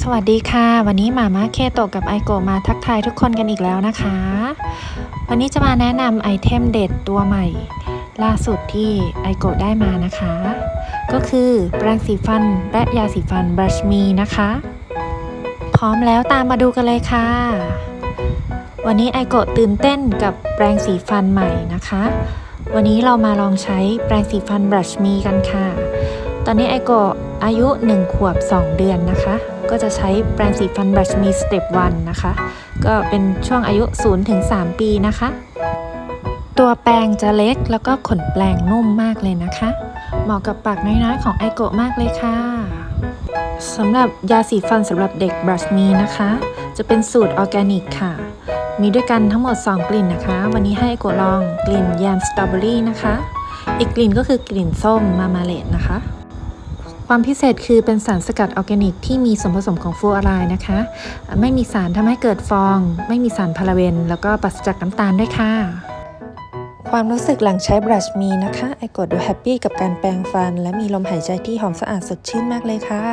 สวัสดีค่ะ วันนี้หมาม่าเคโตะกับไอโกะมาทักทายทุกคนกันอีกแล้วนะคะ วันนี้จะมาแนะนำไอเทมเด็ดตัวใหม่ ล่าสุดที่ไอโกะได้มานะคะ ก็คือแปรงสีฟันและยาสีฟันบรัชมีนะคะ พร้อมแล้วตามมาดูกันเลยค่ะ วันนี้ไอโกะตื่นเต้นกับแปรงสีฟันใหม่นะคะ วันนี้เรามาลองใช้แปรงสีฟันบรัชมีกันค่ะ ตอนนี้ไอโกะอายุ 1 ขวบ 2 เดือนนะคะ ก็จะใช้แปรงสีฟันบรัชมีสเต็ปวันนะคะ ก็เป็นช่วงอายุ 0-3 ปีนะคะ ตัวแปรงจะเล็กแล้วก็ขนแปรงนุ่มมากเลยนะคะ เหมาะกับปากน้อยๆของไอโกะมากเลยค่ะสำหรับยาสีฟันสำหรับเด็กบรัชมีนะคะ จะเป็นสูตรออร์แกนิกค่ะ มีด้วยกันทั้งหมด 2 กลิ่นนะคะ วันนี้ให้ไอโกลองกลิ่นแยมสตรอเบอรี่นะคะ อีกกลิ่นก็คือกลิ่นส้มมามาเลดนะคะ ความพิเศษคือเป็นสารสกัดออร์แกนิกที่มีส่วนผสมของฟลูออไรด์นะคะ ไม่มีสารทำให้เกิดฟอง ไม่มีสารพาราเบนแล้วก็ปราศจากน้ำตาลด้วยค่ะ ความรู้สึกหลังใช้บรัชมีนะคะ ไอโกดดูแฮปปี้กับการแปรงฟัน และมีลมหายใจที่หอมสะอาดสดชื่นมากเลยค่ะ